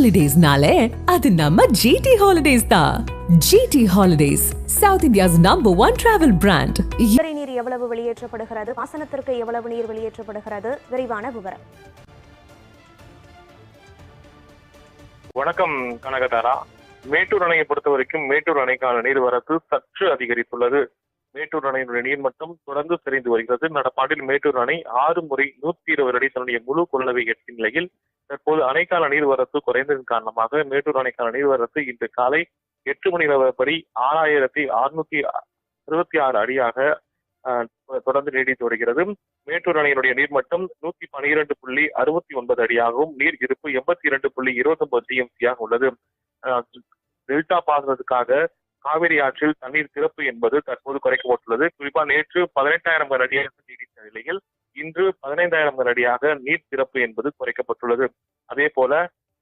ஹாலிடேஸ்னாலே அது நம்ம ஜிடி ஹாலிடேஸ் தான் GT holidays south India's number one travel brand நீர் எவ்வளவு வெளியேற்றப்படுகிறது? பாசனத்திற்கு எவ்வளவு நீர் வெளியேற்றப்படுகிறது? விரிவான விவரம். வணக்கம் கனகதாரா. மேட்டூர் அணையை பொறுத்த வரைக்கும் மேட்டூர் அணைக்கான நீர்வரத்து சற்று அதிகரித்துள்ளது. மேட்டூர் அணையினுடைய நீர்மட்டம் தொடர்ந்து சரிந்து வருகிறது. நடப்பாண்டில் மேட்டூர் அணை ஆறு முறை நூத்தி இருபது அடி தன்னுடைய முழு கொள்ளவை எட்டிய நிலையில் தற்போது அணைக்கால நீர்வரத்து குறைந்ததன் காரணமாக மேட்டூர் அணைக்கான நீர்வரத்து இன்று காலை எட்டு மணி நிலவரப்படி ஆறாயிரத்தி அறுநூத்தி அறுபத்தி ஆறு அடியாக தொடர்ந்து நீடித்து வருகிறது. மேட்டூர் அணையினுடைய நீர்மட்டம் நூத்தி பனிரெண்டு புள்ளி அறுபத்தி ஒன்பது அடியாகவும் நீர் இருப்பு எண்பத்தி இரண்டு புள்ளி இருபத்தி ஒன்பது டிஎம்சியாக உள்ளது. டெல்டா பாசனத்துக்காக காவிரி ஆற்றில் தண்ணீர் திறப்பு என்பது தற்போது குறைக்கப்பட்டுள்ளது. குறிப்பாக நேற்று பதினெட்டாயிரம் அடியாக நீடித்த நிலையில் இன்று பதினைந்தாயிரம் அடியாக நீர் திறப்பு என்பது குறைக்கப்பட்டுள்ளது. அதே போல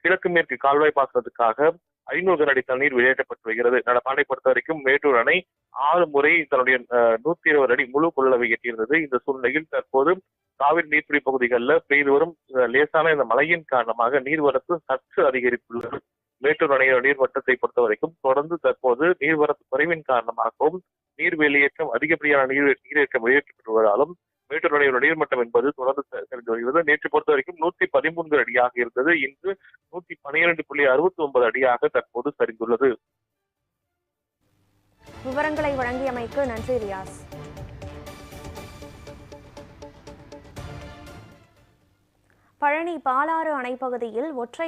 கிழக்கு மேற்கு கால்வாய் பாசனத்துக்காக ஐநூறு கன அடி தண்ணீர் வெளியேற்றப்பட்டு வருகிறது. நடப்பாண்டை பொறுத்த வரைக்கும் மேட்டூர் அணை ஆறு முறை தன்னுடைய அஹ், நூத்தி இருபது அடி முழு கொள்ளளவை எட்டியிருந்தது. இந்த சூழ்நிலையில் தற்போது காவிரி நீர்ப்பிடி பகுதிகளில் பெய்து வரும் லேசான இந்த மழையின் காரணமாக நீர்வரத்து சற்று அதிகரித்துள்ளது. மேட்டூர் அணையின் நீர்மட்டத்தை பொறுத்த வரைக்கும் தொடர்ந்து தற்போது நீர்வரத்து குறைவின் காரணமாகவும் நீர் வெளியேற்றம் அதிகப்படியான நீர் நீரேற்றம் வெளியேற்றப்பட்டு வருவதாலும் மேட்டூர் நீர்மட்டம் என்பது தொடர்ந்து சென்று வருகிறது. நேற்று பொறுத்த வரைக்கும் நூத்தி பதிமூன்று அடியாக இருந்தது. இன்று நூத்தி பனிரெண்டு புள்ளி அறுபத்தி ஒன்பது அடியாக தற்போது சரிந்துள்ளது. விவரங்களை வழங்கியமைக்கு நன்றி ரியாஸ். பழனி பாலாறு அணைப்பகுதியில் ஒற்றை